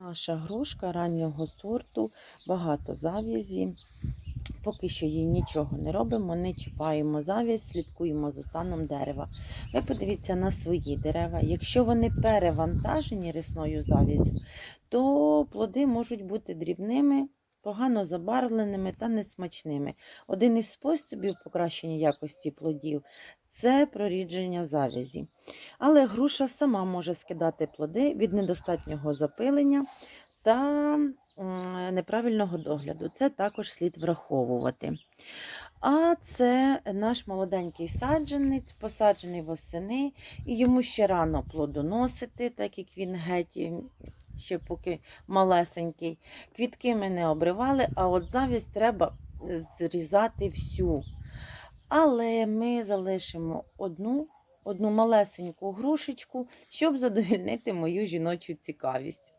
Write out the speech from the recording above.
Наша грушка раннього сорту, багато зав'язі. Поки що їй нічого не робимо, не чіпаємо зав'язь, слідкуємо за станом дерева. Ви подивіться на свої дерева. Якщо вони перевантажені рісною зав'язю, то плоди можуть бути дрібними, погано забарвленими та несмачними. Один із способів покращення якості плодів це прорідження зав'язі. Але груша сама може скидати плоди від недостатнього запилення та неправильного догляду. Це також слід враховувати. А це наш молоденький саджанець, посаджений восени, і йому ще рано плодоносити, так як він геть ще поки малесенький. Квітки ми не обривали, а от завість треба зрізати всю. Але ми залишимо одну, одну малесеньку грушечку, щоб задовільнити мою жіночу цікавість.